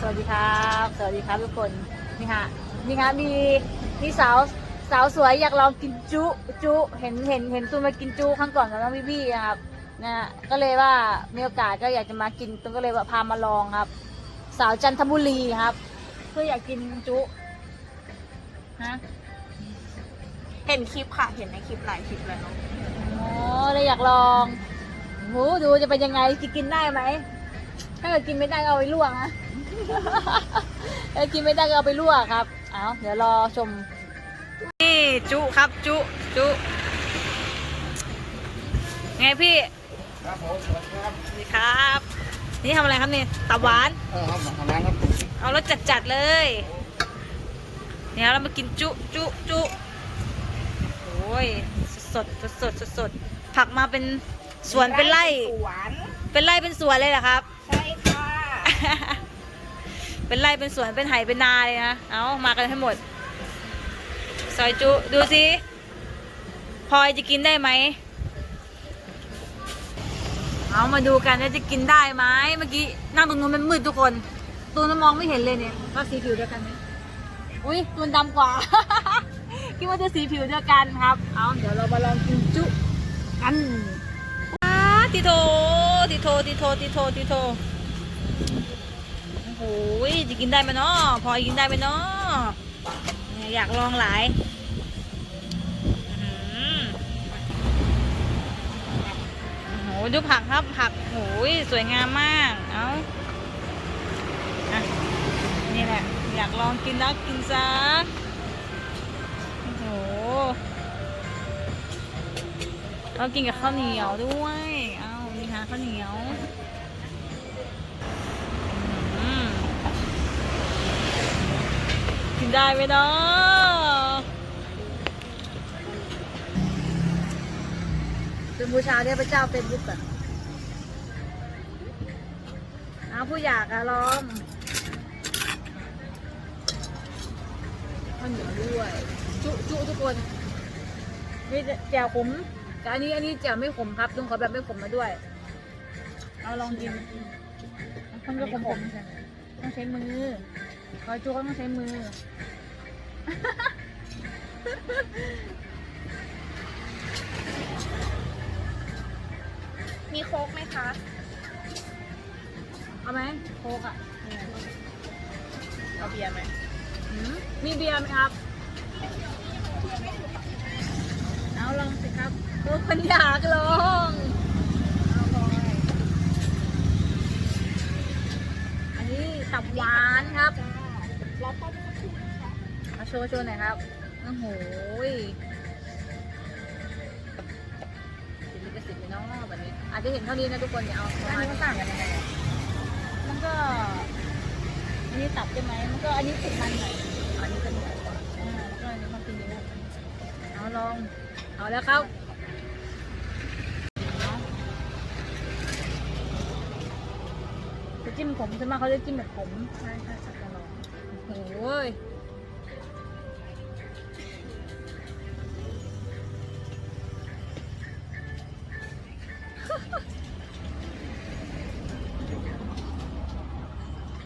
สวัสดีครับ สวัสดีครับทุกคน นี่ฮะ นี่ฮะ มีมีสาวสาวสวยอยากลองกินจุจุ เห็นเห็นเห็นตูนมากินจุครั้งก่อนกับน้องพี่บี้นะครับนะฮะก็เลยว่ามีโอกาสก็อยากจะมากินตูนก็เลยว่าพามาลองครับ สาวจันทบุรีครับ เพื่ออยากกินจุฮะเห็นคลิปค่ะ เห็นในคลิปหลายคลิปแล้วอ๋อเลยอยากลองโหดูจะเป็นยังไงจะกินได้ไหม ถ้าเกิดกินไม่ได้ก็เอาไปลวกนะ ถ้ากินไม่ได้ก็เอาไปลวกครับ เอาเดี๋ยวรอชม นี่จุครับจุจุ ไงพี่ครับผมสวัสดีครับ สวัสดีครับ นี่ทำอะไรครับนี่ตับหวาน เออครับทำร้านครับผมเอารสจัดๆเลยเดี๋ยวเรามากินจุจุจุโอ้ยสดสดสดสดสดๆผักมาเป็นสวนเป็นไร่ สวนเป็นไร่เป็นสวนเลยเหรอครับ ใช่ค่ะ เป็นไร่เป็นสวนเป็นไหเป็นนาเลยนะ เอามากันให้หมด ซอยจุดูสิพลอยจะกินได้ไหม เอามาดูกันว่าจะกินได้ไหมเมื่อกี้นั่งตรงนู้นมันมืดทุกคน ตัวนั้นมองไม่เห็นเลยเนี่ยว่าสีผิวเดียวกันไหมอุ้ยตัวดำกว่า คิดว่าจะสีผิวเดียวกันครับ เอาเดี๋ยวเรามาลองกินจุกันติโทติโทติโทติโทติโท โอ้โหจะกินได้ไหมเนาะพอยกินได้ไหมเนาะอยากลองหลายโอ้โหดูผักครับผักโอ้ยสวยงามมาก เอาอะนี่แหละ อยากลองกินแล้วกินซะโอ้โหเรากินกับข้าวเหนียวด้วย เอานี่ค่ะข้าวเหนียว อืม กินได้ไหมเนาะเป็นบูชาเทพเจ้าเฟซบุ๊กอะเอาผู้อยากอะล้องข้าวเหนียวด้วย จุจุทุกคนนี่แจ่วขมแต่อันนี้อันนี้แจ่วไม่ขมครับลุงขอแบบไม่ขมมาด้วย เอาลองกินมันก็ขมๆต้องใช้มือ คอยจูก็ต้องใช้มือ มีโค้กไหมคะ เอาไหมโคกอะเอาเบียร์ไหมหืมมีเบียร์ไหมครับ เอาลองสิครับทุกคนอยากลองเอาลองอันนี้ตับหวานครับ รอต้มสักครู่นะคะมาโชว์โชว์หน่อยครับ โอ้โหสิลิกสิทธิ์ไปน้องแบบนี้ อาจจะเห็นเท่านี้นะทุกคนอย่าเอาประอันมาณนี้มันต่างกันยังไงมันก็ อันนี้ตับใช่ไหมมันก็อันนี้ติดมันหน่อยอันนี้จะเหนียวกว่าอ่าแล้วก็อันนี้มันกินเยอะเอาลอง เอาแล้วครับจะจิ้มขมใช่ไหมเขาจะจิ้มแบบขมใช่ใช่จะลอง โอ้ย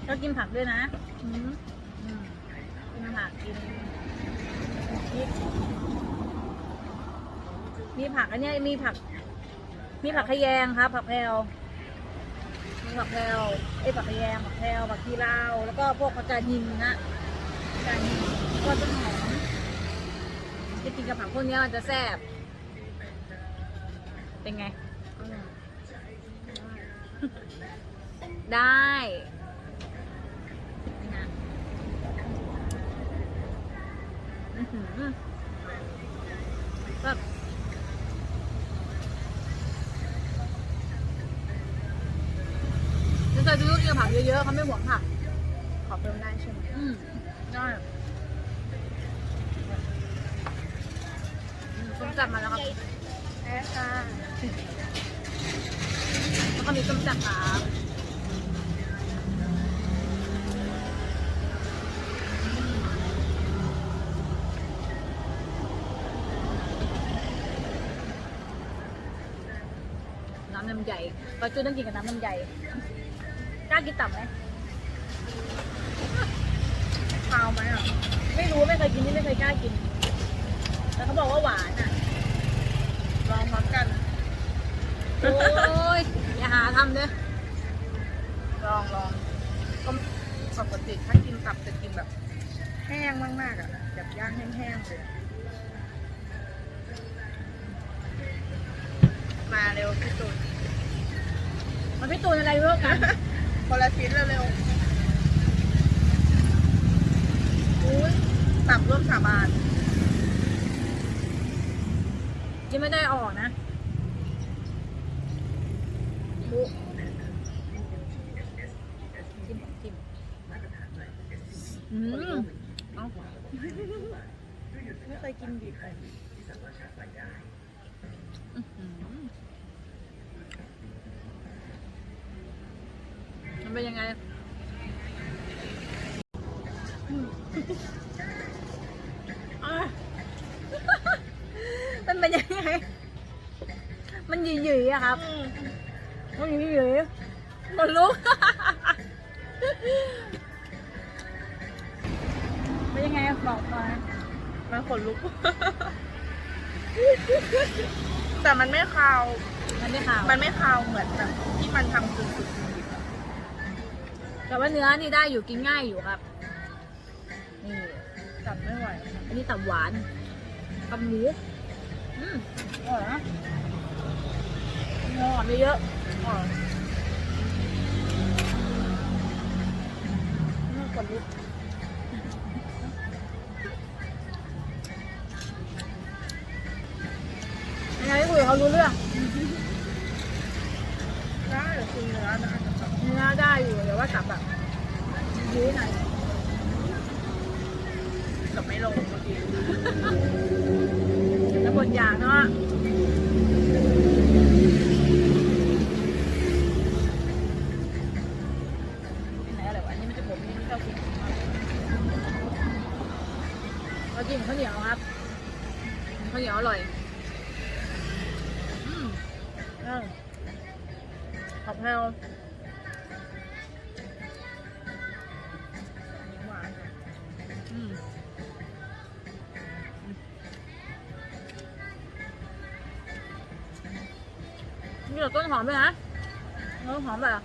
ก็กินผักด้วยนะอืมอืมกินผักกินพริกมีผักอันเนี้ยมีผัก มีผักขะแยงครับผักแพรว มีผักแพรวไอ้ยผักขะแยงผักแพรวผักชีลาวแล้วก็พวกผักกาดหินนะผักกาดหินก็ต้นหอมจะกินกับผักพวกเนี้ยมันจะแซ่บเป็นไงอร่อยได้นี่นะอื้อหือแบบจะใส่ทุกกินผัก เยอะๆเขาไม่หวงผักขอเพิ่มได้ใช่ไหมอืมได้อืมส้มจับมาแล้วครับแม่ค่ะแล้วก็มีส้มจับครับน้ำลำใหญ่ปลาจูต้องกินกับน้ำลำใหญ่ กล้ากินตับไหมไม่รู้ไม่เคยกินนี่ไม่เคยกล้ากิน แต่เขาบอกว่าหวานอะ ลองพร้อมกัน โอ้ยอย่าหาทำเด้อลองลองก็ปกติถ้ากินตับจะกินแบบ แห้งมากๆอะแบบย่างแห้งๆเลยมาเร็วพี่ตูนมันพี่ตูนอะไรเรื่องกัน คนละชิ้นเร็วๆอุ้ยตับร่วมสาบานยังไม่ได้ออกนะดูจิ้มจิ้มอืม เอ้าไม่เคยกินดิบเลย อื้อหือมันเป็นยังไง อะ มันเป็นยังไง มันหยิ่ยๆอะครับอืมมันหยิ่ยๆมันลุกเป็นยังไงบอกมามันขนลุก แต่มันไม่คาว มันได้ข่าวมันไม่คาวเหมือนแบบที่มันทำสุดแต่ว่าเนื้อนี่ได้อยู่กินง่ายอยู่ครับนี่ๆ จับไม่ไหวอันนี้ตับหวานกับหมูอืมอร่อยนะเนื้อหอมเยอะอ๋อๆอืมกดลุกยังไงคุยกับเขารู้เรื่องได้คือเนื้อนะอาจจะแบบเนื้อได้อยู่แต่ว่าตับแบบยื้อหน่อย กับไม่ลงเมื่อกี้แล้วบนยางเนาะไหนอะไรวะอันนี้มันจะผมนี่ไม่ชอบกินเรากินข้าวเหนียวครับข้าวเหนียวอร่อยอืมอืมผักแพร ต้นหอมด้วยนะต้นหอมแบบ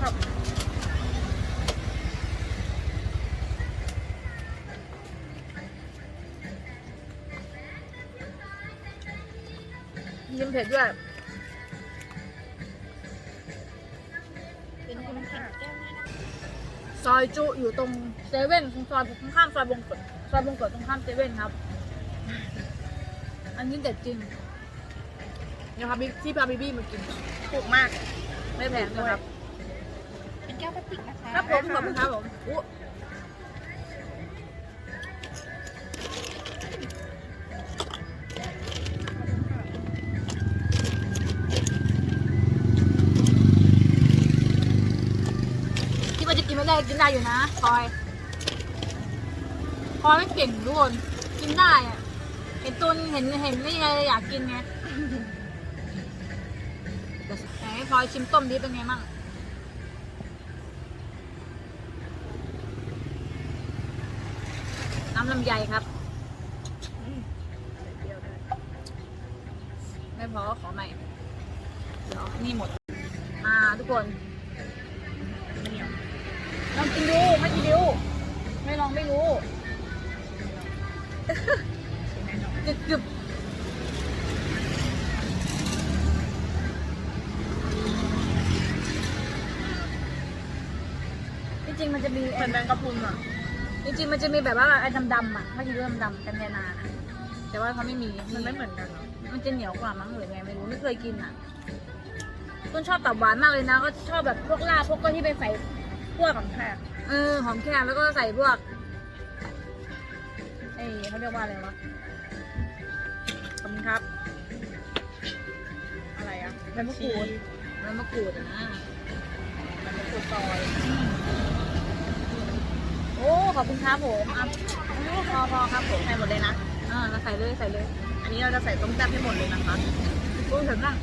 ครับยิ้มเผ็ดด้วยซอยจุอยู่ตรงเซเว่นตรงซอยตรงข้ามซอยบงกฎซอยบงกฎตรงข้ามเซเว่นครับ อันนี้เด็ดจริงเดี๋ยวพาบิที่พาบิบี้มากินถูกมาก ไม่แพงนะครับ เป็นแก้วพลาสติกนะคะครับผมขอบคุณครับผมอุ๊ที่มันจะกินไม่ได้กินได้อยู่นะพลอยพลอยไม่เก่งทุกคนกินได้อะ เห็นตุนเห็นเห็นไม่ไงอยากกินไงไหนพลอยชิมต้มดิเป็นไงมั่งน้ำลำไยครับไม่พอขอใหม่เดี๋ยวนี่หมด มาทุกคนลองกินดูไม่กินดูไม่ลองไม่รู้กึบกึบจริงๆมันจะมี เหมือนแมงกะพรุนอะจริงๆมันจะมีแบบว่าไอ้ดำๆอะถ้ากินด้วยดำๆกันแทนานะแต่ว่าเขาไม่มีมันไม่เหมือนกันเนาะมันจะเหนียวกว่ามั้งหรือไงไม่รู้ไม่เคยกินอะต้นชอบตับหวานมากเลยนะ ก็ชอบแบบพวกลาบพวกก็ที่ไปใส่พวกของแพรเออหอมแขมแล้วก็ใส่พวกไอ้เขาเรียกว่าอะไรวะขอบคุณครับ อะไรอะใบมะกรูดใบมะกรูดอะนะใบมะกรูดซอยโอ้ ขอบคุณครับผมอพอพอครับผมใส่หมดเลยนะอ่าใส่เลยใส่เลย อันนี้เราจะใส่ต้มแซ่บให้หมดเลยนะคะพูดถึงนะ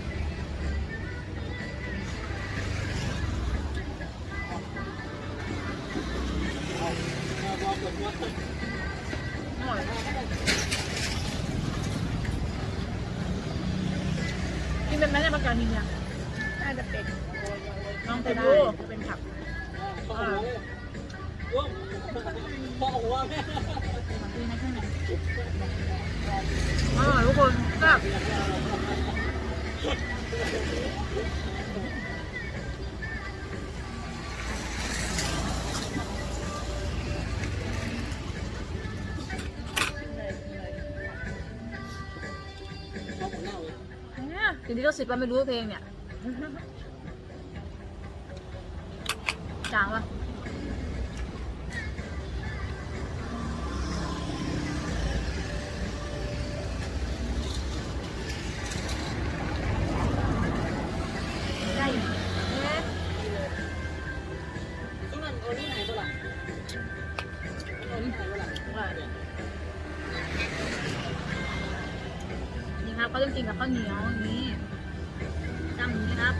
อร่อยกินเป็นแม่ในปากกาเนี่ยน่าจะเป็นลองไปดูเป็นผัก อยทุกคนแบบเนี่ยทีนี้ก็สิบวันไม่รู้เพลงเนี่ยจางปะ นี่ครับเขาต้องกินกับข้าวเหนียวอย่างนี้จำอย่างนี้ครับ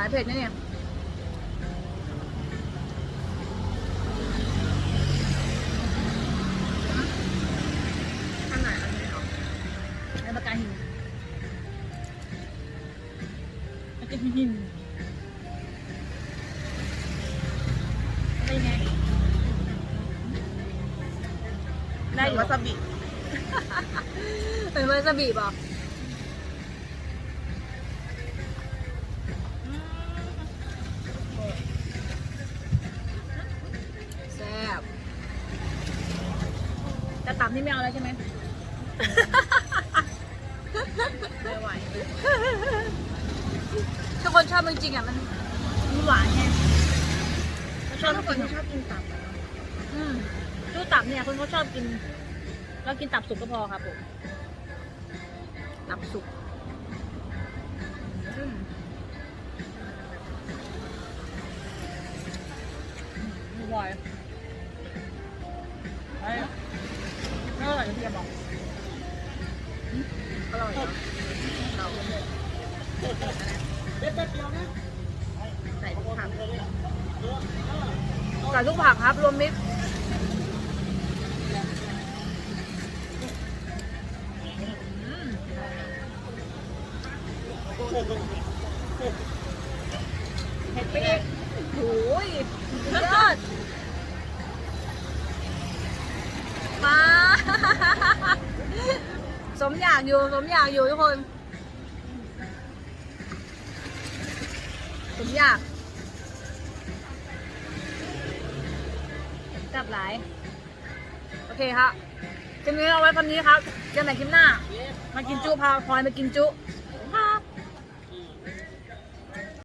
ายเผ็ดนะเนี่ยข้างไหนอันนี้เหรอในปากกาหินปากกาหินเป็นไงได้อยู่วาซาบิ เป็นวาซาบิป่ะแชอบจริงๆอะมันมันหวานไงเขาชชออบบทุกคนกินที่ชอบกินตับอะอืมตู้ตับเนี่ยคนเขาชอบกิน เรากินตับสุกก็พอครับผม ตับสุกอืมอร่อยไอ้ไม่อร่อยอย่างที่จะบอกอร่อยนะเรา ใส่ทุกผักใส่ทุกผักครับ รวมมิตรเผ็ดปีกโอ้ยสุดยอดมา สมอยากอยู่ สมอยากอยู่ทุกคน สมอ ยากจับหลาย โอเคครับคลิปนี้เอาไว้คำนี้ครับเจอกันใหม่คลิปหน้า มากินจุพาพลอยมากินจุ